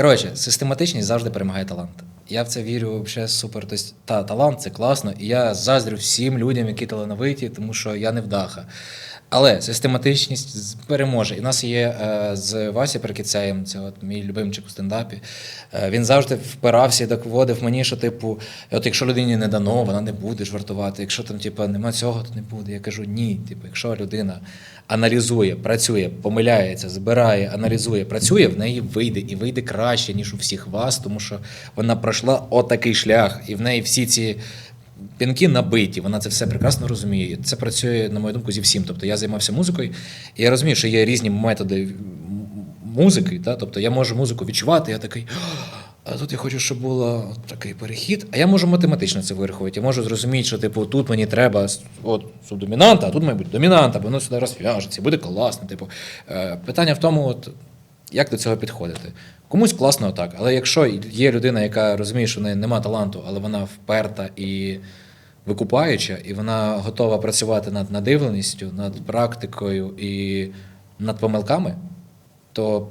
Коротше, систематичність завжди перемагає талант. Я в це вірю взагалі супер. Тобто, та, талант це класно, і я заздрю всім людям, які талановиті, тому що я не вдаха. Але систематичність переможе. І в нас є е, з Васі Перкіцеєм, це от мій любимчик у стендапі. Е, він завжди впирався і так вводив мені, що, типу, от якщо людині не дано, вона не буде жартувати. Якщо там, типу, нема цього, то не буде. Я кажу, ні. Типу, якщо людина аналізує, працює, помиляється, збирає, аналізує, працює, в неї вийде і вийде краще, ніж у всіх вас, тому що вона пройшла отакий шлях, і в неї всі ці. Пінки набиті, вона це все прекрасно розуміє. Це працює, на мою думку, зі всім. Тобто я займався музикою, і я розумію, що є різні методи музики. Та? Тобто я можу музику відчувати, я такий. А тут я хочу, щоб от такий перехід. А я можу математично це вирахувати. Я можу зрозуміти, що типу тут мені треба от субдомінанта, а тут має бути домінанта, бо воно сюди розв'яжеться, буде класно. Типу, Е, питання в тому, от, як до цього підходити. Комусь класно так, але якщо є людина, яка розуміє, що в неї нема таланту, але вона вперта і викупаюча, і вона готова працювати над надивленістю, над практикою і над помилками, то